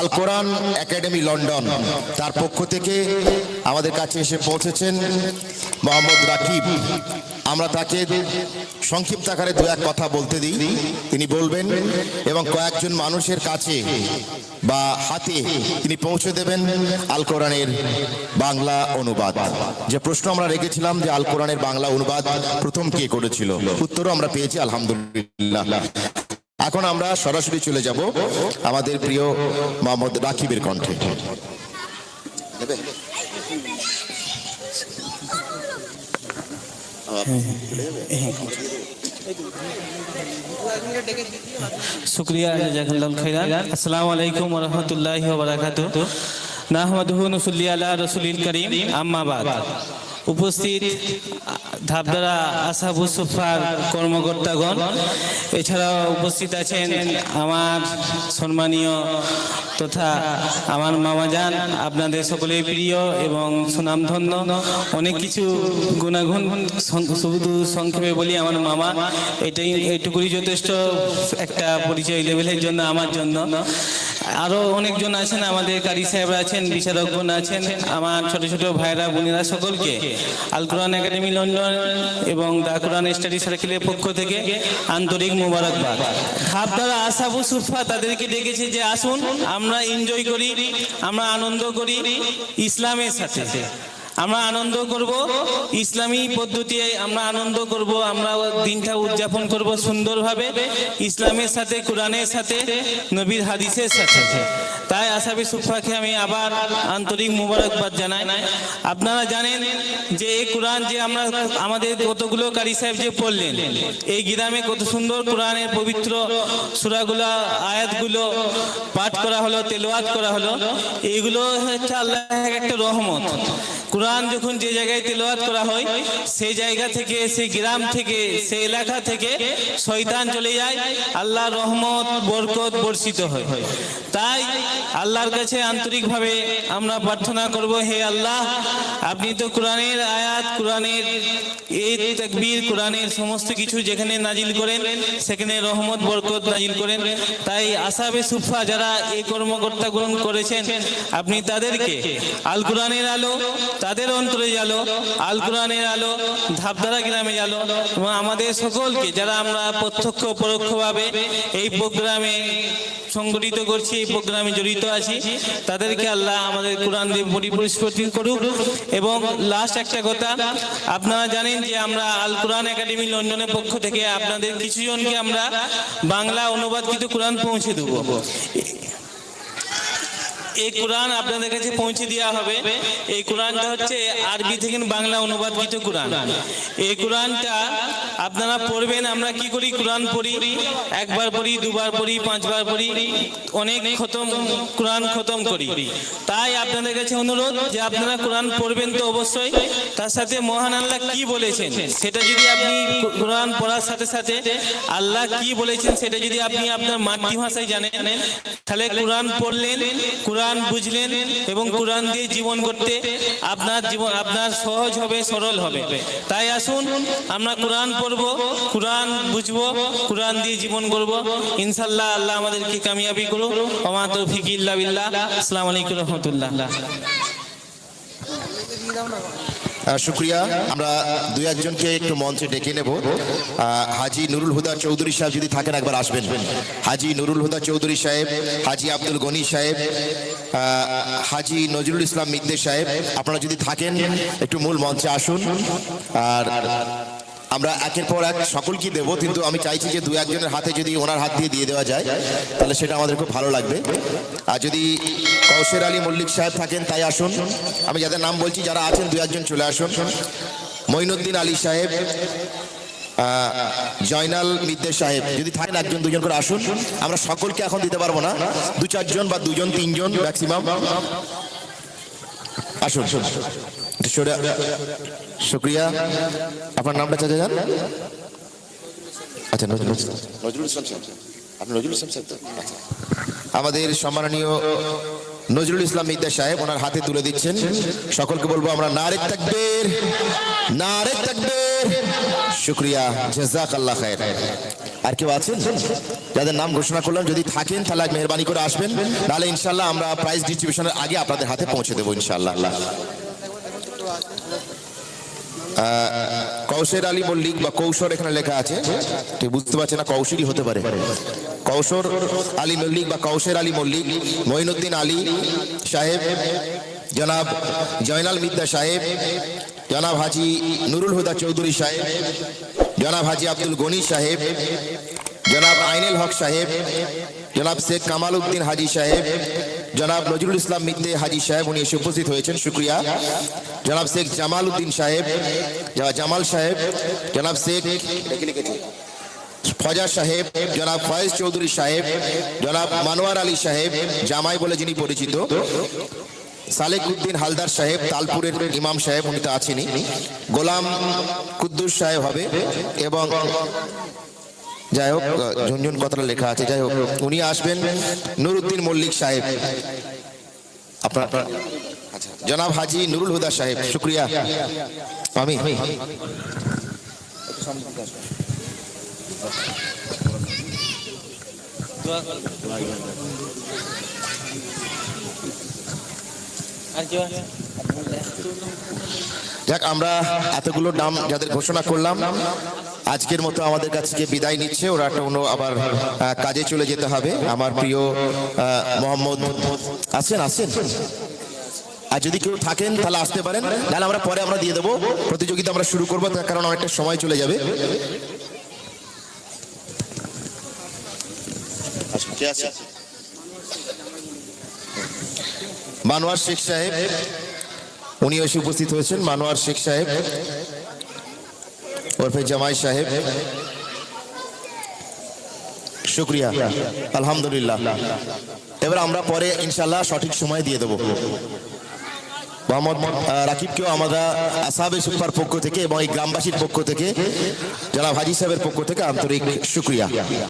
আল কোরআন academy London. তার পক্ষ থেকে আমাদের কাছে এসে পৌঁছেছেন মোহাম্মদ রাকিব। আমরা তাকে সংক্ষিপ্ত আকারে দু এক কথা বলতে দিই। তিনি বলবেন এবং কয়েকজন মানুষের কাছে বা হাতে তিনি পৌঁছে দেবেন আল কোরআনের বাংলা অনুবাদ। যে প্রশ্ন আমরা রেখেছিলাম যে আল কোরআনের বাংলা অনুবাদ প্রথম কে করেছিল? উত্তরও আমরা পেয়েছি, আলহামদুলিল্লাহ। এখন আমরা সরাসরি চলে যাব আমাদের প্রিয় মোহাম্মদ রাকিবের কণ্ঠে। শুক্রিয়া আসসালামু আলাইকুম রাহমাতুল্লাহি ওয়া বারাকাতুহু। নাহমাদুহু নুসাল্লি আলা কারীম। আম্মা বাদ। উপস্থিত ধাপদারা আসাবু সুফার কর্মকর্তাগণ। এছাড়াও উপস্থিত আছেন আমার সম্মানীয় তথা আমার মামাজান, আপনাদের সকলের প্রিয় এবং সুনামধন্য। অনেক কিছু গুণাগুণ শুধু সংক্ষেপে বলি আমার মামা, এটাই এইটুকুই যথেষ্ট একটা পরিচয় লেভেলের জন্য আমার জন্য। আরও অনেকজন আছেন, আমাদের কারি সাহেবরা আছেন, বিচারকগণ আছেন, আমার ছোট ছোট ভাইরা বোনেরা সকলকে। আল কোরআন একাডেমি লন্ডন এবং দা কোরআন স্টাডি সার্কেলের পক্ষ থেকে আন্তরিক মোবারকবাদ। আপনারা আসাবু সুফা তাদেরকে ডেকেছে যে আসুন, আমরা এনজয় করি, আমরা আনন্দ করি ইসলামের সাথে। আমরা আনন্দ করব। ইসলামী পদ্ধতি আমরা আনন্দ করব। আমরা দিনটা উদযাপন করব সুন্দরভাবে, ইসলামের সাথে, কোরআনের সাথে, নবীর হাদিসের সাথে। তাই আসাবি সুফাকে আমি আবার আন্তরিক মুবারকবাদ জানাই। আপনারা জানেন যে এই কোরআন যে আমরা আমাদের কতগুলো কারি সাহেব যে পড়লেন, এই গ্রামে কত সুন্দর কোরআনের পবিত্র সূরাগুলো, আয়াতগুলো পাঠ করা হলো তেলোয়াত করা হলো। এইগুলো হচ্ছে আল্লাহ একটা রহমত। কোরআন যখন যে জায়গায় তেলাওয়াত করা হয়, সেই জায়গা থেকে, সেই গ্রাম থেকে, সেই এলাকা থেকে শয়তান চলে যায়, আল্লাহর রহমত, বরকত বর্ষিত হয়। তাই আল্লাহর কাছে আন্তরিকভাবে আমরা প্রার্থনা করব, হে আল্লাহ, আপনি তো কোরআনের আয়াত, কোরআনের এই তাকবীর, কোরআনের সমস্ত কিছু যেখানে নাজিল করেন, সেখানে রহমত, বরকত নাজিল করেন। তাই আসাবে সুফা যারা এই কর্মকর্তা গ্রহণ করেছেন, আপনি তাদেরকে আল কোরআনের আলো, তাদের অন্তরে আলো আল কোরআনের আলো, ধাপধারা গ্রামে আলো এবং আমাদের সকলকে, যারা আমরা প্রত্যক্ষ পরোক্ষভাবে এই প্রোগ্রামে সংগঠিত করছি, এই প্রোগ্রামে জড়িত আছি, তাদেরকে আল্লাহ আমাদের কোরআন দিয়ে পরিপুষ্টি করুক। এবং লাস্ট একটা কথা, আপনারা জানেন যে আমরা আল কোরআন একাডেমি লন্ডনের পক্ষ থেকে আপনাদের কিছু জনকে আমরা বাংলা অনুবাদকৃত কোরআন পৌঁছে দেবো। এই কোরআন আপনাদের কাছে পৌঁছে দেওয়া হবে। এই কোরআনটা হচ্ছে আরবি থেকে বাংলা অনুবাদকৃত কোরআন। এই কোরআনটা আপনারা পড়বেন, আমরা কি করি? কোরআন পড়ি, একবার পড়ি, দুবার পড়ি, পাঁচবার পড়ি, অনেক খতম, কোরআন খতম করি। তাই আপনাদের কাছে অনুরোধ যে আপনারা কোরআন পড়বেন তো অবশ্যই। তার সাথে মহান আল্লাহ কি বলেছেন, সেটা যদি আপনি কোরআন পড়ার সাথে সাথে আল্লাহ কি বলেছেন, সেটা যদি আপনি আপনার মাতৃভাষায় জানেন, তাহলে কোরআন পড়লেন, কোরআন বুঝলেন এবং কোরআন দিয়ে জীবন করতে আপনার জীবন, আপনার সহজ হবে, সরল হবে। তাই আসুন, আমরা কোরআন পড়ব, কোরআন বুঝব, কোরআন দিয়ে জীবন করব। ইনশাল্লাহ আল্লাহ আমাদেরকে কামিয়াবি করুক। আমার তো ফিকিল্লা বিল্লাহ। আসসালামু আলাইকুম রহমতুল্লাহ। শুক্রিয়া। আমরা দু একজনকে একটু মঞ্চে ডেকে নেব। হাজি নুরুল হুদা চৌধুরী সাহেব যদি থাকেন একবার আসবেন। হাজি নুরুল হুদা চৌধুরী সাহেব, হাজি আব্দুল গনি সাহেব হাজি নজরুল ইসলাম মিদ্দে সাহেব, আপনারা যদি থাকেন, একটু মূল মঞ্চে আসুন। আর আমরা একের পর এক সকলকে দেবো, কিন্তু আমি চাইছি যে দু একজনের হাতে যদি ওনার হাত দিয়ে দিয়ে দেওয়া যায়, তাহলে সেটা আমাদের খুব ভালো লাগবে। আর যদি কৌশের আলী মল্লিক সাহেব থাকেন, তাই আসুন। আমি যাদের নাম বলছি, যারা আছেন দু একজন চলে আসুন। মঈনুদ্দিন আলী সাহেব জয়নাল মিদ্দে সাহেব, যদি থাকেন একজন, দুজন করে আসুন। আমরা সকলকে এখন দিতে পারব না। দু চারজন বা দুজন, তিনজন ম্যাক্সিমাম আসুন। শুক্রিয়া আপনার নামটা চাচা যান আচ্ছা নজরুল নজরুল ইসলাম আপনি নজরুল ইসলাম আচ্ছা। আমাদের সম্মাননীয় নজরুল ইসলাম মিদ্দা সাহেব ওনার হাতে তুলে দিচ্ছেন। সকলকে বলব আমরা নারেক তাকবীর নারেক তাকবীর। শুক্রিয়া জাজাক আল্লাহ খায়ের। আর কেউ আছেন? যাদের নাম ঘোষণা করলাম যদি থাকেন তাহলে মেহরবানি করে আসবেন। তাহলে ইনশাল্লাহ আমরা প্রাইজ ডিস্ট্রিবিউশনের আগে আপনাদের হাতে পৌঁছে দেবো ইনশাল্লাহ। কৌশর আলী মল্লিক বা কৌশর এখানে লেখা আছে। ঠিক বুঝতে পারছে না কৌশলই হতে পারে। কৌশর আলী মল্লিক বা কৌশর আলী মল্লিক, মঈনুদ্দিন আলী সাহেব, জনাব জয়নাল মিদ্দা সাহেব, জনাব হাজি নুরুল হুদা চৌধুরী সাহেব, জনাব হাজি আব্দুল গনি সাহেব, জনাব আইনুল হক সাহেব, জনাব শেখ কামাল উদ্দিন হাজি সাহেব জনাব নজরুল ইসলাম মিদ্দে হাজি সাহেব, উনি এসে উপস্থিত হয়েছেন। শুক্রিয়া। জনাব শেখ জামাল উদ্দিন সাহেব জামাল সাহেব, জনাব শেখ ফজা সাহেব, জনাব ফয়েজ চৌধুরী সাহেব, জনাব মানোয়ার আলী সাহেব, জামাই বলে যিনি পরিচিত, সালেক উদ্দিন হালদার সাহেব, তালপুরের ইমাম সাহেব, উনি তো আছেনই। গোলাম কুদ্দুস সাহেব হবে এবং যাই হোক ঝুনঝুন কথাটা লেখা আছে। যাই হোক উনি আসবেন নুরুদ্দিন মল্লিক সাহেব। আপনার আচ্ছা, জনাব হাজি নুরুল হুদা সাহেব শুক্রিয়া। আমি Thank কেউ যাক আমরা এতগুলো নাম যাদের ঘোষণা করলাম আজকের মতো আমাদের কাছ থেকে বিদায় নিচ্ছে। ওরা একটা অন্য আবার কাজে চলে যেতে হবে। আমার প্রিয় মোহাম্মদ আছেন আছেন আর যদি কেউ থাকেন তাহলে আসতে পারেন। তাহলে আমরা পরে আমরা দিয়ে দেবো। প্রতিযোগিতা আমরা শুরু করব তার কারণ অনেকটা সময় চলে যাবে। আচ্ছা, কে আছে? মানোয়ার শেখ সাহেব। উনি এসে উপস্থিত হয়েছেন, মানোয়ার শেখ সাহেব। ওরফে জামাই সাহেব। শুক্রিয়া, আলহামদুলিল্লাহ। এবার আমরা পরে ইনশাল্লাহ সঠিক সময় দিয়ে দেবো। মোহাম্মদ রাকিবকেও আমরা আসাবে সুপার পক্ষ থেকে এবং এই গ্রামবাসীর পক্ষ থেকে যারা হাজি সাহেবের পক্ষ থেকে আন্তরিক শুক্রিয়া।